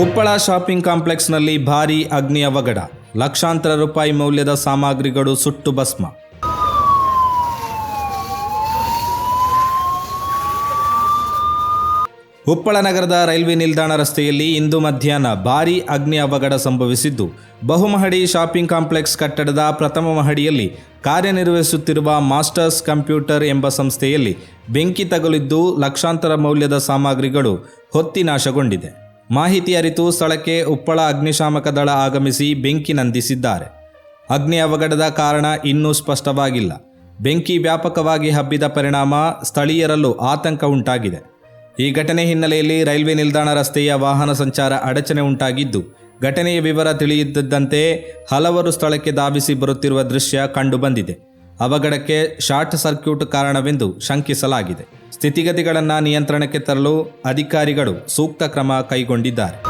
Uppala shopping ಕಾಂಪ್ಲೆಕ್ಸ್ನಲ್ಲಿ ಭಾರೀ ಅಗ್ನಿ ಅವಘಡ ಲಕ್ಷಾಂತರ ರೂಪಾಯಿ ಮೌಲ್ಯದ ಸಾಮಗ್ರಿಗಳು ಸುಟ್ಟು ಭಸ್ಮ. ಉಪ್ಪಳ ನಗರದ ರೈಲ್ವೆ ನಿಲ್ದಾಣ ರಸ್ತೆಯಲ್ಲಿ ಇಂದು ಮಧ್ಯಾಹ್ನ ಭಾರೀ ಅಗ್ನಿ ಅವಘಡ ಸಂಭವಿಸಿದ್ದು. ಬಹುಮಹಡಿ ಶಾಪಿಂಗ್ ಕಾಂಪ್ಲೆಕ್ಸ್ ಕಟ್ಟಡದ ಪ್ರಥಮ ಮಹಡಿಯಲ್ಲಿ ಕಾರ್ಯನಿರ್ವಹಿಸುತ್ತಿರುವ ಮಾಸ್ಟರ್ಸ್ ಕಂಪ್ಯೂಟರ್ ಎಂಬ ಸಂಸ್ಥೆಯಲ್ಲಿ ಬೆಂಕಿ ತಗುಲಿದ್ದು ಲಕ್ಷಾಂತರ ಮೌಲ್ಯದ ಸಾಮಗ್ರಿಗಳು ಹೊತ್ತಿ ನಾಶಗೊಂಡಿದೆ. ಮಾಹಿತಿ ಅರಿತು ಸ್ಥಳಕ್ಕೆ ಉಪ್ಪಳ ಅಗ್ನಿಶಾಮಕ ದಳ ಆಗಮಿಸಿ ಬೆಂಕಿ ನಂದಿಸಿದ್ದಾರೆ. ಅಗ್ನಿ ಅವಘಡದ ಕಾರಣ ಇನ್ನೂ ಸ್ಪಷ್ಟವಾಗಿಲ್ಲ. ಬೆಂಕಿ ವ್ಯಾಪಕವಾಗಿ ಹಬ್ಬಿದ ಪರಿಣಾಮ ಸ್ಥಳೀಯರಲ್ಲೂ ಆತಂಕ ಉಂಟಾಗಿದೆ. ಈ ಘಟನೆ ಹಿನ್ನೆಲೆಯಲ್ಲಿ ರೈಲ್ವೆ ನಿಲ್ದಾಣ ರಸ್ತೆಯ ವಾಹನ ಸಂಚಾರ ಅಡಚಣೆ ಉಂಟಾಗಿದ್ದು, ಘಟನೆಯ ವಿವರ ತಿಳಿಯುತ್ತಿದ್ದಂತೆ ಹಲವರು ಸ್ಥಳಕ್ಕೆ ಧಾವಿಸಿ ಬರುತ್ತಿರುವ ದೃಶ್ಯ ಕಂಡುಬಂದಿದೆ. ಅವಘಡಕ್ಕೆ ಶಾರ್ಟ್ ಸರ್ಕ್ಯೂಟ್ ಕಾರಣವೆಂದು ಶಂಕಿಸಲಾಗಿದೆ. ಸ್ಥಿತಿಗತಿಗಳನ್ನು ನಿಯಂತ್ರಣಕ್ಕೆ ತರಲು ಅಧಿಕಾರಿಗಳು ಸೂಕ್ತ ಕ್ರಮ ಕೈಗೊಂಡಿದ್ದಾರೆ.